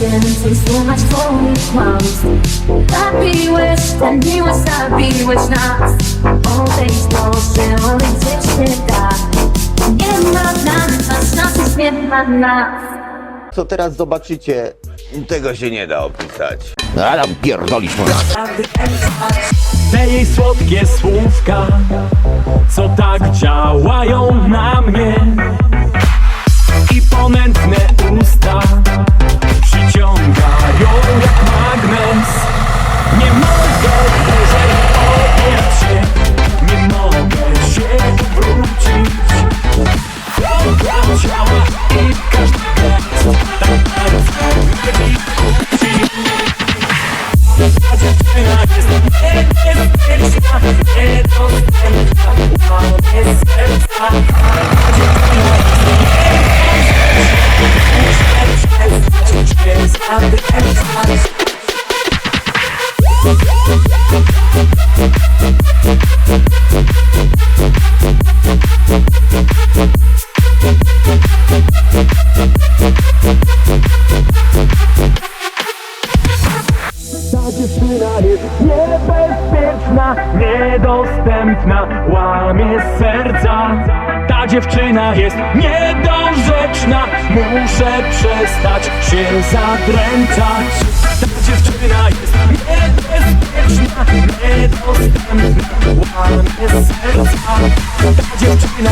więcej słuchać twoich kłamstw. Zabiłeś ten miłość, zabiłeś nas. Odejdź proszę, odejdź gdzieś się da. Nie ma dla nas, nas nie ma nas. Co teraz zobaczycie, Tego się nie da opisać. a tam pierdolisz może. Te jej słodkie słówka, co tak działają na mnie niebezpieczna, niedostępna, łamie serca. Ta dziewczyna jest niedorzeczna, muszę przestać się zadręczać. Ta dziewczyna jest niebezpieczna, niedostępna, łamie serca. Ta dziewczyna